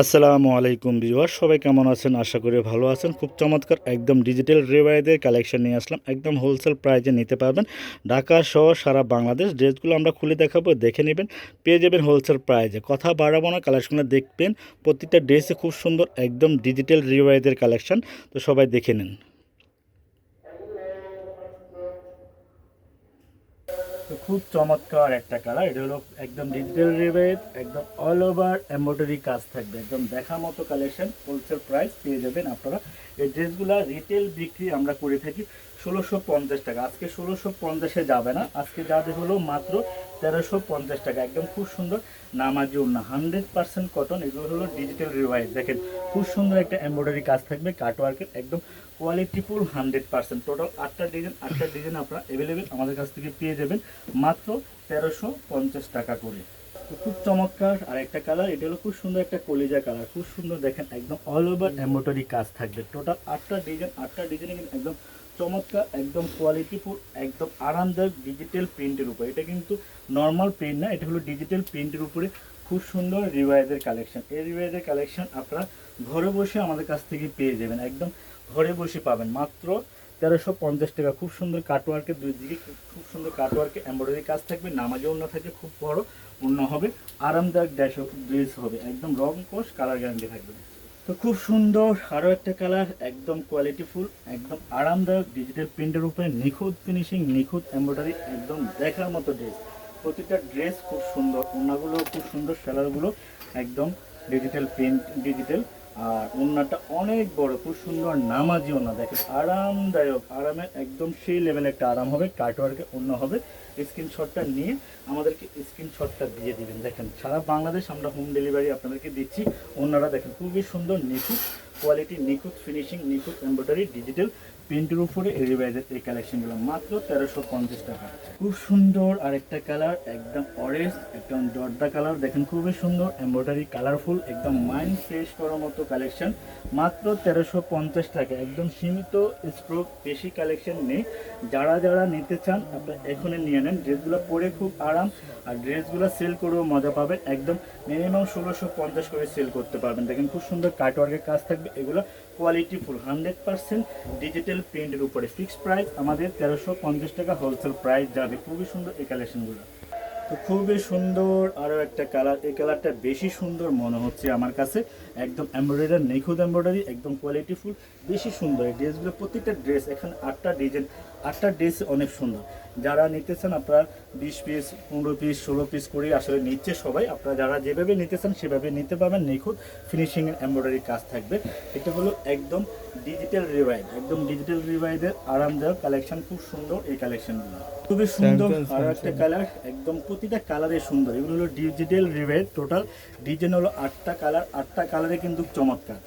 আসসালামু আলাইকুম বিওয়ার সবাই কেমন আছেন? আশা করি ভালো আছেন। খুব চমৎকার, একদম ডিজিটাল রেওয়াইদের কালেকশন নিয়ে আসলাম। একদম হোলসেল প্রাইজে নিতে পারবেন। ঢাকা সহ সারা বাংলাদেশ, ড্রেসগুলো আমরা খুলে দেখাবো, দেখে নেবেন, পেয়ে যাবেন হোলসেল প্রাইজে কথা বাড়াবো না কালেকশনে দেখবেন। প্রতিটা ড্রেসে খুব সুন্দর, একদম ডিজিটাল রেওয়াইদের কালেকশন তো সবাই দেখে নিন। তো খুব চমৎকার একটা কালার এটা হলো একদম ডিজিটাল রিবেট একদম অল ওভার এম্ব্রয়ডারি কাজ থাকবে। একদম দেখা মতো কালেকশন হোলসেল প্রাইস পেয়ে যাবেন আপনারা। এই ড্রেসগুলা রিটেল বিক্রি আমরা করে থাকি। ষোলোশো পঞ্চাশ টাকা। আজকে ষোলোশো পঞ্চাশে যাবে না। আজকে যাবে হলো মাত্র তেরোশো পঞ্চাশ টাকা। একদম খুব সুন্দর নামাজি না হান্ড্রেড পার্সেন্ট কটন এগুলো হলো ডিজিটাল রিওয়াইজ দেখেন, খুব সুন্দর একটা এমব্রয়ডারি কাজ থাকবে কাটওয়ার্কের একদম কোয়ালিটিফুল হান্ড্রেড পার্সেন্ট। টোটাল আটটা ডিজাইন আটটা ডিজাইন আপনারা অ্যাভেলেবেল আমাদের কাছ থেকে পেয়ে যাবেন মাত্র তেরোশো পঞ্চাশ টাকা করে। খুব চমৎকার আর একটা কালার এটা হলো খুব সুন্দর একটা কলিজা কালার খুব সুন্দর দেখেন, একদম অল ওভার এম্বোটারি কাজ থাকবে। টোটাল আটটা ডিজাইন আটটা ডিজাইনে একদম চমৎকার, একদম কোয়ালিটিফুল একদম আরামদায়ক ডিজিটাল প্রিন্টের উপর। এটা কিন্তু নর্মাল প্রিন্ট না, এটা হলো ডিজিটাল প্রিন্টের উপরে খুব সুন্দর রিওয়াইজের কালেকশন এই রিওয়াইজের কালেকশন আপনারা ঘরে বসে আমাদের কাছ থেকে পেয়ে যাবেন, একদম ঘরে বসে পাবেন। মাত্র তেরোশো পঞ্চাশ টাকা। খুব সুন্দর কাটওয়ার্কের দুই দিকে, খুব সুন্দর কাটওয়ার্কে এমব্রয়ডারি কাজ থাকবে। নামাজে অন্য থাকে, খুব বড় অন্য হবে। আরামদায়ক ড্যাশ ড্রেস হবে। একদম রং কোষ কালার গ্যারান্টি থাকবে। তো খুব সুন্দর, আরও একটা কালার, একদম কোয়ালিটিফুল একদম আরামদায়ক ডিজিটাল প্রিন্টের উপরে নিখুঁত ফিনিশিং নিখুঁত এমব্রয়ডারি একদম দেখার মতো ড্রেস প্রতিটা ড্রেস খুব সুন্দর ওনাগুলো খুব সুন্দর সেলারগুলো একদম ডিজিটাল প্রিন্ট ডিজিটাল আর ওনাটা অনেক বড়, খুব সুন্দর নামাজি ওনা, দেখেন, আরামদায়ক, আরামে একদম সেই লেভেলে একটা আরাম হবে কাটওয়ার্কে অন্য হবে। স্ক্রিনশটটা নিয়ে আমাদেরকে স্ক্রিনশটটা দিয়ে দিবেন। দেখেন, সারা বাংলাদেশ আমরা হোম ডেলিভারি আপনাদেরকে দিচ্ছি। ওনারা দেখেন, খুবই সুন্দর, নিখুঁত কোয়ালিটি নিখুঁত ফিনিশিং নিখুঁত এমব্রয়ডারি ডিজিটাল প্রিন্টের উপরে এই রিভাইজের এই কালেকশনগুলো মাত্র তেরোশো পঞ্চাশ টাকা। খুব সুন্দর আরেকটা কালার একদম অরেঞ্জ একদম জর্দা কালার দেখেন খুবই সুন্দর এমব্রয়ডারি কালারফুল একদম মাইন্ড ফ্রেশ করার মতো কালেকশন মাত্র তেরোশো পঞ্চাশ টাকা। একদম সীমিত স্ট্রোক বেশি কালেকশন নেই। যারা যারা নিতে চান, আপনারা এখনই নিয়ে নেন। ড্রেসগুলো পরে খুব আরাম। আর ড্রেসগুলো সেল করেও মজা পাবেন। একদম মিনিমাম ষোলোশো পঞ্চাশ করে সেল করতে পারবেন। দেখেন খুব সুন্দর কাটওয়ার্কের কাজ থাকবে। এগুলো quality full hundred percent digital প্রিন্টের উপরে ফিক্সড প্রাইস, আমাদের তেরোশো পঞ্চাশ টাকা হোলসেল প্রাইস যাবে খুবই সুন্দর এই কালেকশনগুলো। তো খুবই সুন্দর আরও একটা কালার, এই কালারটা বেশি সুন্দর মনে হচ্ছে আমার কাছে। একদম এমব্রয়ডারি, নিখুঁত এমব্রয়ডারি, একদম কোয়ালিটিফুল বেশি সুন্দর এই ড্রেসগুলো প্রত্যেকটা ড্রেস এখানে আটটা ডিজাইন আটটা ড্রেস অনেক সুন্দর। যারা নিতেছেন আপনারা বিশ পিস পনেরো পিস ষোলো পিস করে আসলে নিচ্ছে সবাই। আপনারা যারা যেভাবে নিতেছেন সেভাবে নিতে পারবেন। নিখুঁত ফিনিশিং এমব্রয়ডারি কাজ থাকবে। এটা হলো একদম ডিজিটাল রিভাইভ একদম ডিজিটাল রিভাইভের আরামদায়ক কালেকশন খুব সুন্দর এই কালেকশনগুলো খুবই সুন্দর আর একটা কালার একদম প্রতিটা কালারে সুন্দর। এগুলো হলো ডিজিটাল রিভাইভ টোটাল ডিজাইন হলো আটটা কালার আটটা কালারে কিন্তু চমৎকার।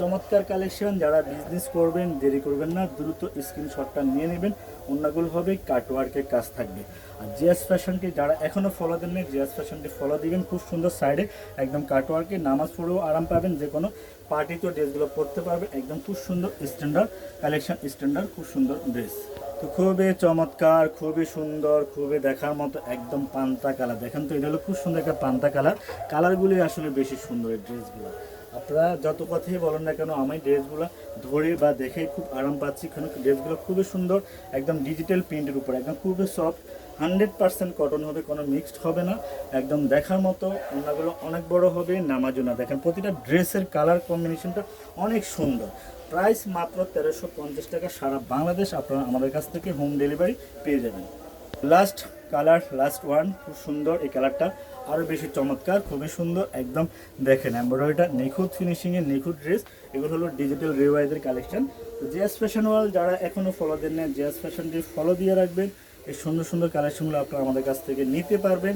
চমৎকার কালেকশন যারা বিজনেস করবেন দেরি করবেন না। দ্রুত স্ক্রিনশটটা নিয়ে নেবেন। অন্যগুলো হবে কাটওয়ার্কের কাজ থাকবে। আর জিএস ফ্যাশনকে যারা এখনও ফলো দেননি জিএস ফ্যাশনকে ফলো দিবেন খুব সুন্দর সাইডে একদম কাটওয়ার্কে নামাজ পড়েও আরাম পাবেন, যে কোনো পার্টিতেও ড্রেসগুলো পরতে পারবেন একদম খুব সুন্দর স্ট্যান্ডার্ড কালেকশন স্ট্যান্ডার্ড খুব সুন্দর ড্রেস তো খুবই চমৎকার, খুবই সুন্দর, খুবই দেখার মতো একদম পান্তা কালার দেখেন তো, এটা হলো খুব সুন্দর একটা পান্তা কালার কালারগুলি আসলে বেশি সুন্দর এই ড্রেসগুলো আপনারা যত কথাই বলেন না কেন, আমি ড্রেসগুলো ধরে বা দেখে খুব আরাম পাচ্ছি। কারণ ড্রেসগুলো খুবই সুন্দর, একদম ডিজিটাল প্রিন্টের উপর, একদম খুবই সফট হান্ড্রেড পার্সেন্ট কটন হবে, কোনো মিক্সড হবে না। একদম দেখার মতো ওনাগুলো অনেক বড় হবে, নামাজও না। দেখেন, প্রতিটা ড্রেসের কালার কম্বিনেশনটা অনেক সুন্দর। প্রাইস মাত্র তেরোশো পঞ্চাশ টাকা, সারা বাংলাদেশ আপনারা আমাদের কাছ থেকে হোম ডেলিভারি পেয়ে যাবেন। লাস্ট কালার লাস্ট ওয়ান খুব সুন্দর এই কালারটা। আরও বেশি চমৎকার, খুবই সুন্দর, একদম দেখেন এমব্রয়ডারিটা নিখুঁত ফিনিশিংয়ে নিখুঁত ড্রেস এগুলো হলো ডিজিটাল রিওয়াইজের কালেকশন তো জিএস ফ্যাশন ওয়াল যারা এখনও ফলো দেন না জিএস ফ্যাশনটি ফলো দিয়ে রাখবেন। এই সুন্দর সুন্দর কালেকশনগুলো আপনারা আমাদের কাছ থেকে নিতে পারবেন,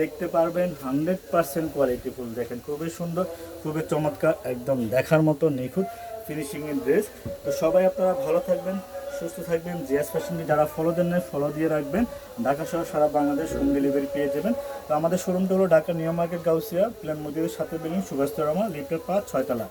দেখতে পারবেন হান্ড্রেড পার্সেন্ট কোয়ালিটি ফুল, দেখেন, খুবই সুন্দর, খুবই চমৎকার, একদম দেখার মতো নিখুঁত ফিনিশিংয়ের ড্রেস তো সবাই আপনারা ভালো থাকবেন সুস্থ থাকবেন জিএস ফ্যাশনকে যারা ফলো দেন নেই ফলো দিয়ে রাখবেন। ঢাকা সহ সারা বাংলাদেশ হোম ডেলিভারি পেয়ে যাবেন। তো আমাদের শোরুমটা হলো ঢাকা নিউ মার্কেট, গাউসিয়া প্ল্যান মন্দিরের সাথে বিল্ডিং সুভাষ রমা লিফটের পাঁচ ছয়তলা।